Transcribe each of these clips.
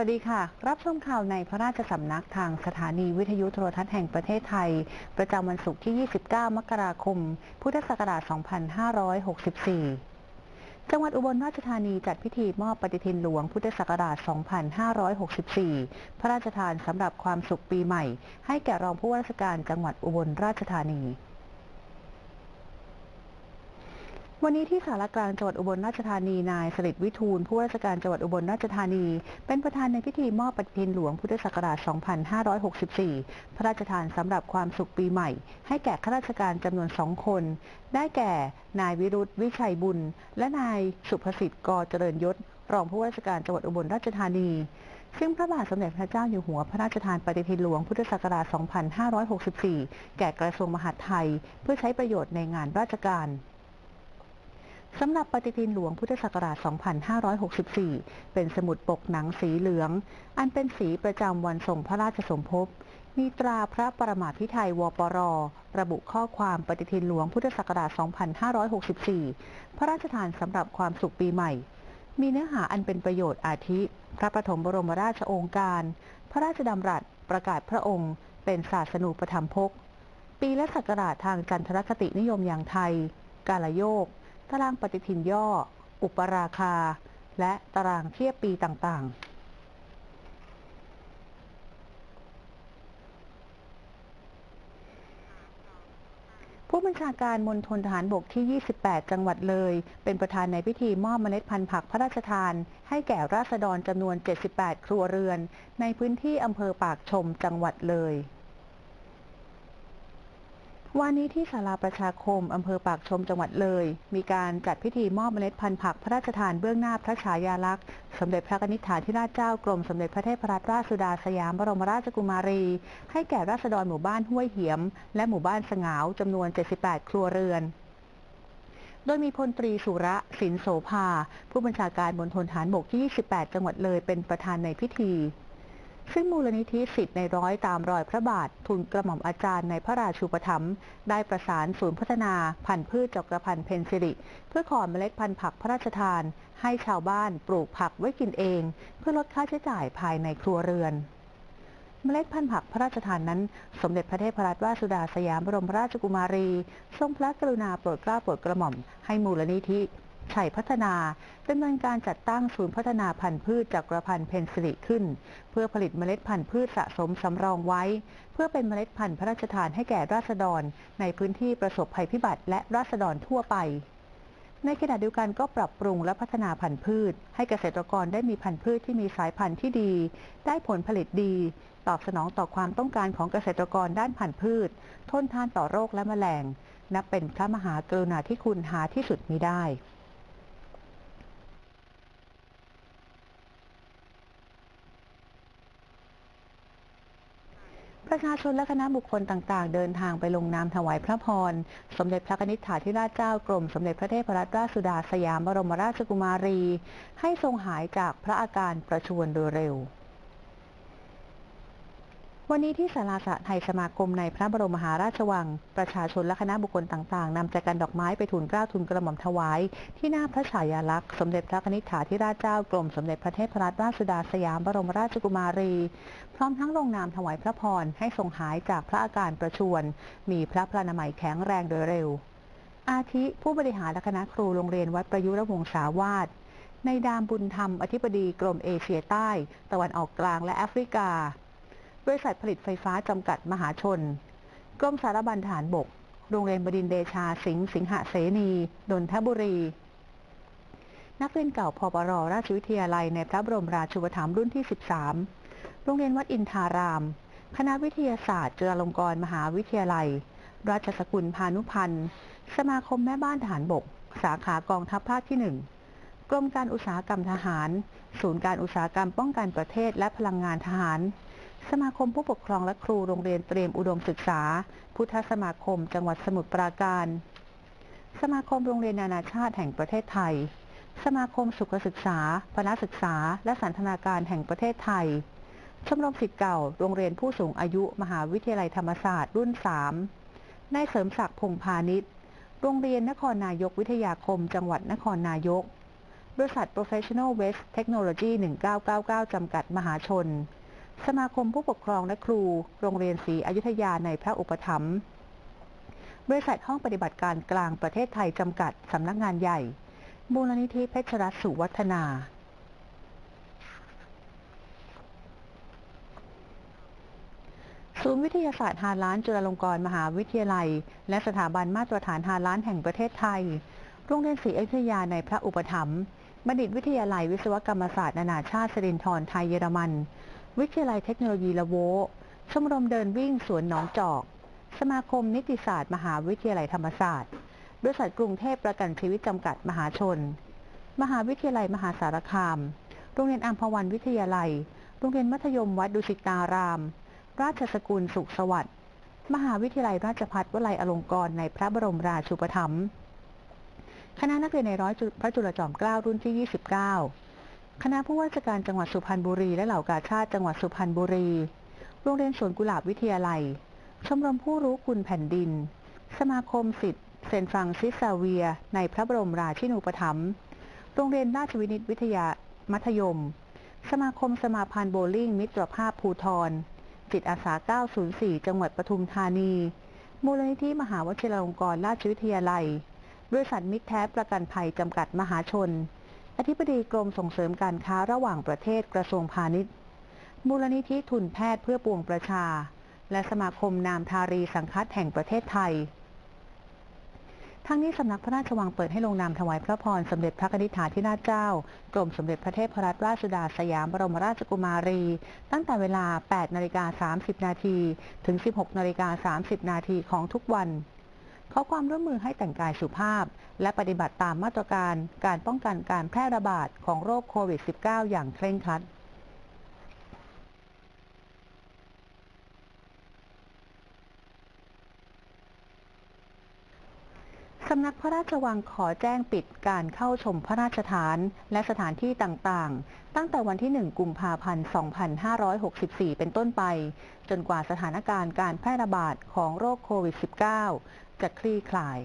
วัสดีค่ะ รับชมข่าวในพระราชสำนักทางสถานีวิทยุโทรทัศน์แห่งประเทศไทย ประจำวันศุกร์ที่ 29 มกราคม พุทธศักราช 2564จังหวัดอุบลราชธานีจัดพิธีมอบปฏิทินหลวงพุทธศักราช 2564 พระราชทานสำหรับความสุขปีใหม่ ให้แก่รองผู้ว่าราชการจังหวัดอุบลราชธานี วันนี้ที่สารกลางจังหวัดอุบลราชธานีนายสฤษดิ์วิทูลผู้ว่าราชการจังหวัดอุบลราชธานี เป็นประธานในพิธีมอบปฏิทินหลวงพุทธศักราช 2564 พระราชทานสำหรับความสุขปีใหม่ ให้แก่ข้าราชการจำนวนสองคน ได้แก่นายวิรุธวิชัยบุญ และนายสุภสิทธิ์กเจริญยศ รองผู้ว่าราชการจังหวัดอุบลราชธานีซึ่งพระบาทสมเด็จพระเจ้าอยู่หัวพระราชทานปฏิทินหลวงพุทธศักราช 2564 แก่กระทรวงมหาดไทย เพื่อใช้ประโยชน์ในงานราชการ สำหรับปฏิทินหลวงพุทธศักราช 2564 เป็นสมุดปกหนังสีเหลือง อันเป็นสีประจำวันทรงพระราชสมภพ มีตราพระประมาพิไทยวปร ระบุข้อความปฏิทินหลวงพุทธศักราช 2564 พระราชทานสำหรับความสุขปีใหม่ มีเนื้อหาอันเป็นประโยชน์อาทิ พระประถมบรมราชโองการ พระราชดำรัสประกาศพระองค์ เป็นศาสนูปธรรมภกปีและศักราชทางจันทรคตินิยมอย่างไทย กาลโยก ตารางปฏิทินย่อ อุปราคา และตารางเทียบปีต่างๆผู้บัญชาการมณฑลทหารบกที่ 28 จังหวัดเลย เป็นประธานในพิธีมอบเมล็ดพันธุ์ผักพระราชทาน ให้แก่ราษฎรจำนวน 78 ครัวเรือน ในพื้นที่อำเภอปากชมจังหวัดเลย วันนี้ที่ศาลาประชาคม อำเภอปากชมจังหวัดเลย มีการจัดพิธีมอบเมล็ดพันธุ์ผักพระราชทานเบื้องหน้าพระฉายาลักษณ์ สมเด็จพระนิธิฐาธิราชเจ้ากรมสมเด็จพระเทพรัตนราชสุดาสยามบรมราชกุมารี ให้แก่ราษฎรหมู่บ้านห้วยเหียม และหมู่บ้านสงาวจำนวน 78 ครัวเรือนโดยมีพลตรีสุระสินโสภา ผู้บัญชาการมณฑลฐานบกที่ 28 จังหวัดเลยเป็นประธานในพิธี ซึ่งมูลนิธิสิทธิ์ในร้อยตามรอยพระบาท ทุนกระหม่อมอาจารย์ในพระราชูปถัมภ์ได้ประสานศูนย์พัฒนาพันธุ์พืชจักรพันธ์เพนซิริ เพื่อขอเมล็ดพันธุ์ผักพระราชทาน ให้ชาวบ้านปลูกผักไว้กินเอง เพื่อลดค่าใช้จ่ายภายในครัวเรือนเมล็ดพันธุ์ผักพระราชทานนั้น สมเด็จพระเทพรัตนราชสุดาสยามบรมราชกุมารี ทรงพระกรุณาโปรดเกล้าโปรดกระหม่อมให้มูลนิธิ ชัยพัฒนาดำเนินการจัดตั้งศูนย์พัฒนาพันธุ์พืชจักรพันธ์เพนซิลิขึ้น เพื่อผลิตเมล็ดพันธุ์พืชสะสมสำรองไว้ เพื่อเป็นเมล็ดพันธุ์พระราชทานให้แก่ราษฎร ในพื้นที่ประสบภัยพิบัติและราษฎรทั่วไปในขณะเดียวกันก็ปรับปรุงและพัฒนาพันธุ์พืช ให้เกษตรกรได้มีพันธุ์พืชที่มีสายพันธุ์ที่ดี ได้ผลผลิตดี ตอบสนองต่อความต้องการของเกษตรกรด้านพันธุ์พืช ทนทานต่อโรคและแมลง นับเป็นพระมหากรุณาธิคุณหาที่สุดมิได้ ประชาชนและคณะบุคคลต่างๆ เดินทางไปลงนามถวายพระพร สมเด็จพระนิธิฐาธิราชเจ้ากรม สมเด็จพระเทพรัตนราชสุดาสยามบรมราชกุมารี ให้ทรงหายจากพระอาการประชวรโดยเร็ว วันนี้ที่ศาลาสะไทยสมาคมในพระบรมมหาราชวัง ประชาชนและคณะบุคคลต่างๆนำใจกันดอกไม้ไปทูลเกล้าทูลกระหม่อมถวาย ที่หน้าพระฉายาลักษณ์สมเด็จพระนิธิฐาธิราชเจ้ากรมสมเด็จพระเทพรัตนราชสุดาสยามบรมราชกุมารี พร้อมทั้งลงนามถวายพระพรให้ทรงหายจากพระอาการประชวรมีพระพลานามัยแข็งแรงโดยเร็ว อาทิผู้บริหารและคณะครูโรงเรียนวัดประยุรวงศาวาสในดามบุญธรรมอธิบดีกรมเอเชียใต้ ตะวันออกกลางและแอฟริกา บริษัทผลิตไฟฟ้าจำกัดมหาชน กรมสารบัญทหารบก โรงเรียนบดินเดชาสิงห์สิงหเสนีดนทบุรี นักเรียนเก่าพปรราชวิทยาลัยในพระบรมราชูปถัมภ์รุ่นที่ 13 โรงเรียนวัดอินทาราม คณะวิทยาศาสตร์จุฬาลงกรณ์มหาวิทยาลัย ราชสกุลพานุพันธ์ สมาคมแม่บ้านทหารบก สาขากองทัพภาคที่ 1กรมการอุตสาหกรรมทหาร ศูนย์การอุตสาหกรรมป้องกันประเทศและพลังงานทหาร สมาคมผู้ปกครองและครูโรงเรียนเตรียมอุดมศึกษา พุทธสมาคมจังหวัดสมุทรปราการ สมาคมโรงเรียนนานาชาติแห่งประเทศไทย สมาคมสุขศึกษาพนศึกษา และสันทนาการแห่งประเทศไทย ชมรมศิษย์เก่า โรงเรียนผู้สูงอายุ มหาวิทยาลัยธรรมศาสตร์รุ่น 3 นายเสริมศักดิ์พงพาณิชย์ โรงเรียนนครนายกวิทยาคม จังหวัดนครนายก บริษัท Professional West Technology 1999 จำกัดมหาชน สมาคมผู้ปกครองและครู โรงเรียนศรีอยุธยาในพระอุปถัมภ์บริษัทห้องปฏิบัติการกลางประเทศไทยจำกัดสำนักงานใหญ่มูลนิธิเพชรรัตน์สุวัฒนา ศูนย์วิทยาศาสตร์ฮาล้านจุฬาลงกรณ์มหาวิทยาลัย และสถาบันมาตรฐานฮาล้านแห่งประเทศไทย โรงเรียนศรีอยุธยาในพระอุปถัมภ์บัณฑิตวิทยาลัยวิศวกรรมศาสตร์นานาชาติสิรินธรไทยเยอรมัน วิทยาลัยเทคโนโลยีละโว ชมรมเดินวิ่งสวนหนองจอก สมาคมนิติศาสตร์ มหาวิทยาลัยธรรมศาสตร์ บริษัทกรุงเทพประกันชีวิตจำกัดมหาชน มหาวิทยาลัยมหาสารคาม โรงเรียนอัมพวันวิทยาลัย โรงเรียนมัธยมวัดดุสิตาราม ราชสกุลสุขสวัสดิ์ มหาวิทยาลัยราชภัฏวลัยอลงกรณ์ในพระบรมราชูปถัมภ์ คณะนักเรียนในร้อยพระจุลจอมเกล้ารุ่นที่ 29 คณะผู้ว่าราชการจังหวัดสุพรรณบุรี และเหล่ากาชาติจังหวัดสุพรรณบุรี โรงเรียนสวนกุหลาบวิทยาลัย ชมรมผู้รู้คุณแผ่นดิน สมาคมสิทธิ์เซนฟรังซิสซาเวีย ในพระบรมราชินูปถัมภ์ โรงเรียนราชวินิตวิทยามัธยม สมาคมสมาพันธ์โบลิ่ง มิตรภาพภูทร จิตอาสา 904 จังหวัดปทุมธานี มูลนิธิมหาวชิรลงกรณราชวิทยาลัย บริษัทมิตรแท้ประกันภัยจำกัดมหาชน อธิบดีกรมส่งเสริมการค้าระหว่างประเทศกระทรวงพาณิชย์ มูลนิธิทุนแพทย์เพื่อปวงประชา และสมาคมนามทารีสังคัตแห่งประเทศไทย ทั้งนี้สำนักพระราชวังเปิดให้ลงนามถวายพระพรสมเด็จพระนิธิถาธิราชเจ้า กรมสมเด็จพระเทพรัตนราชสุดาสยามบรมราชกุมารี ตั้งแต่เวลา 8 นาฬิกา 30 นาที ถึง 16 นาฬิกา 30 นาทีของทุกวัน ขอความร่วมมือให้แต่งกายสุภาพ และปฏิบัติตามมาตรการการป้องกันการแพร่ระบาดของโรคโควิด -19 อย่างเคร่งครัดสำนักพระราชวังขอแจ้งปิดการเข้าชมพระราชฐานและสถานที่ต่างๆ ตั้งแต่วันที่ 1 กุมภาพันธ์ 2564 เป็นต้นไป จนกว่าสถานการณ์การแพร่ระบาดของโรคโควิด -19 จะคลี่คลาย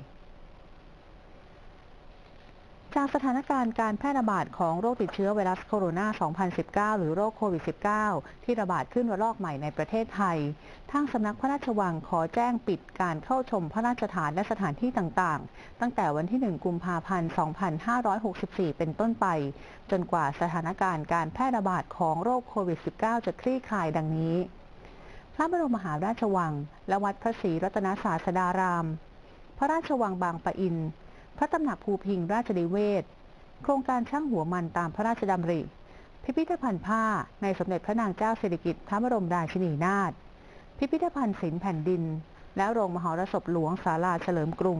จากสถานการณ์การแพร่ระบาดของโรคติดเชื้อไวรัสโคโรนา 2019 หรือโรคโควิด -19 ที่ระบาดขึ้นระลอกใหม่ในประเทศไทย ทางสำนักพระราชวังขอแจ้งปิดการเข้าชมพระราชฐานและสถานที่ต่างๆ ตั้งแต่วันที่ 1 กุมภาพันธ์ 2564 เป็นต้นไป จนกว่าสถานการณ์การแพร่ระบาดของโรคโควิด -19 จะคลี่คลายดังนี้ ระบรมมหาราชวัง และวัดพระศรีรัตนศาสดาราม พระราชวังบางปะอิน พระตำหนักภูพิงราชดิเวศ โครงการช่างหัวมันตามพระราชดำริ พิพิธภัณฑ์ผ้าในสมเด็จพระนางเจ้าสิริกิติ์พระบรมราชินีนาถ พิพิธภัณฑ์ศิลป์แผ่นดิน และโรงมหรสพหลวงศาลาเฉลิมกรุง